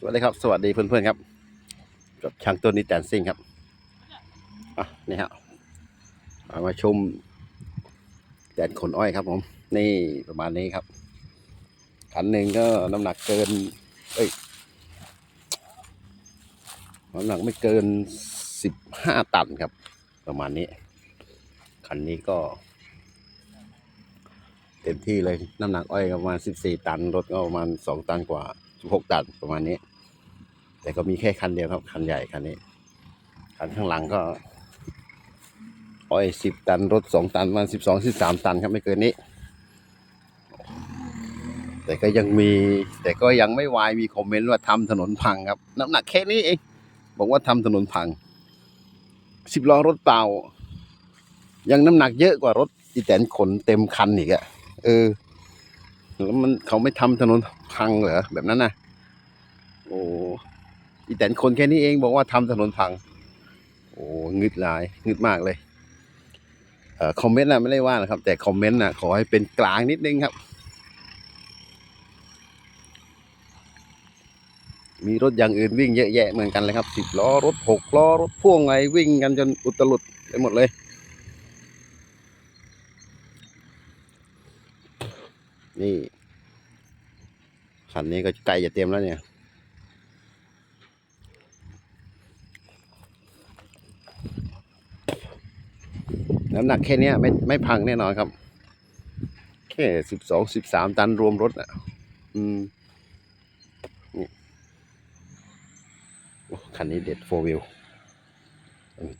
สวัสดีครับ สวัสดีเพื่อนๆครับ กับช่างตัวนี้แตนซิ่งครับอะนี่ฮะเอามาชมแดนขนอ้อยครับผม นี่ประมาณนี้ครับขันหนึ่งก็น้ำหนักเกิน เอ้ยน้ำหนักไม่เกินสิบห้าตันครับ ประมาณนี้คันนี้ก็ เต็มที่เลยน้ำหนักอ้อยประมาณสิบสี่ตันรถก็ประมาณสองตันกว่า สิบหกตันประมาณนี้ แต่ก็มีแค่คันเดียวครับ คันใหญ่คันนี้ คันข้างหลังก็อ้อยสิบตันรถสองตันประมาณสิบสองสิบสามตันครับไม่เกินนี้ แต่ก็ยังมี แต่ก็ยังไม่วายมีคอมเมนต์ว่าทำถนนพังครับ น้ำหนักแค่นี้เองบอกว่าทำถนนพังสิบล้อรถเปล่า ยังน้ำหนักเยอะกว่ารถอีแตนขนเต็มคันอีกอะเออ แล้วมันเขาไม่ทำถนนพังเหรอแบบนั้นนะโอ้อีแตนคนแค่นี้เองบอกว่าทำถนนพัง โอ้งึดหลายงึดมากเลยเอ่อคอมเมนต์นะไม่ได้ว่านะครับ แต่คอมเมนต์นะขอให้เป็นกลางนิดนึงครับ มีรถอย่างอื่นวิ่งเยอะแยะเหมือนกันเลยครับสิบล้อรถหกล้อรถพ่วงอะไรวิ่งกันจนอุตลุดไปหมดเลย นี่คันนี้ก็ใกล้จะเต็มแล้วเนี่ยน้ำหนักแค่นี้ไม่ไม่พังแน่นอนครับ แค่สิบสองสิบสามตันรวมรถอะ อืมนี่โอ้คันนี้เด็ดโฟวิล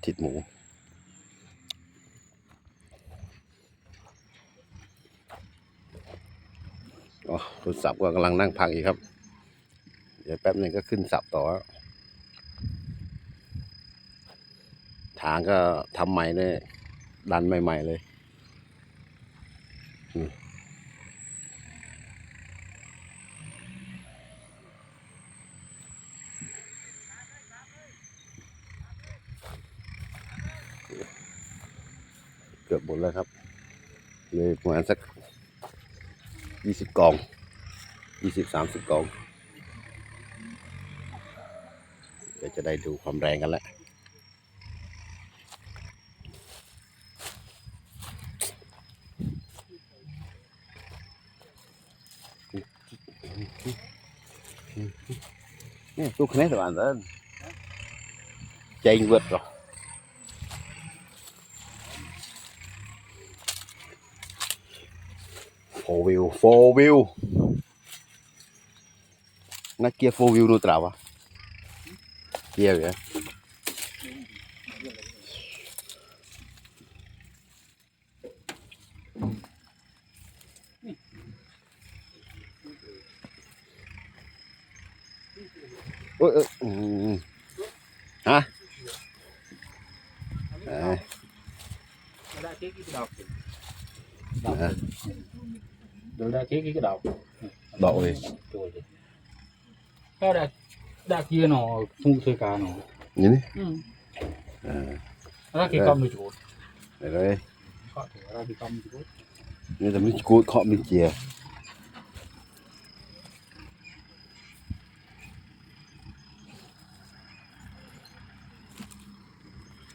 ติดหมู คุณสับก็กำลังนั่งพักอีกครับ เดี๋ยวแป๊บหนึ่งก็ขึ้นสับต่อแล้วทางก็ทำใหม่เลยดันใหม่ ๆ เลยเกือบหมดแล้วครับเลยประมาณสักยี่สิบกอง ยี่สิบสามสิบกอง เดี๋ยวจะได้ดูความแรงกันแล้วนี่ลูกคะแนนตัวอันเดินใจเวิร์ดหรอโฟวิวโฟวิว นักเกียร์โฟวิวนูตราวะเกียร์ เหรอโอ้ยเอ้ยอืมฮะเอ้ย Đã chết cái đọc ฮะ Rồi đã chết cái đọc ดอกเลย Rồi Cái đã đã kia nó phụ thời cả nó นี่นี่ Ừ เออ Ra cái con được chuột ไปเลย Có thể ra cái con được chuột นี่แต่ไม่กูดเคาะไม่เกียร์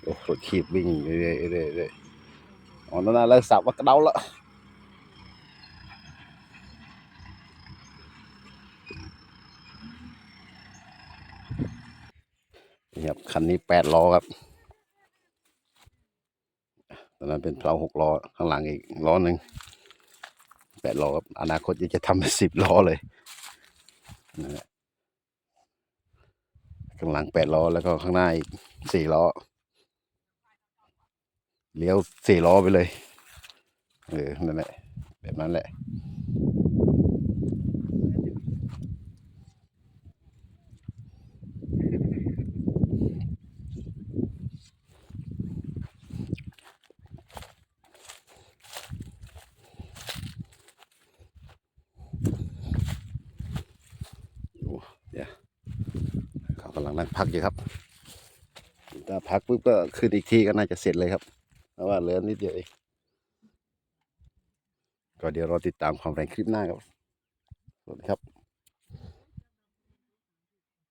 โอ้รถขีบวิ่งเรื่อยๆเรื่อยๆเรื่อยๆอ๋อนั่นน่ะเลิกสับว่ากระเดาละ นี่ครับคันนี้แปดล้อครับตอนนั้นเป็นเพลาหกล้อข้างหลังอีกล้อหนึ่งแปดล้อครับอนาคตจะทำเป็นสิบล้อเลยนั่นแหละข้างหลังแปดล้อแล้วก็ข้างหน้าอีกสี่ล้อเลี้ยวสี่ล้อไปเลยเออนั่นแหละแบบนั้นแหละ โอ้เดี๋ยวเขากำลังนั่งพักอยู่ครับถ้าพักปุ๊บก็ขึ้นอีกทีก็น่าจะเสร็จเลยครับ เพราะว่าเหลือนิดเดียวเองก็เดี๋ยวรอติดตามความแรงคลิปหน้าครับสวัสดีครับ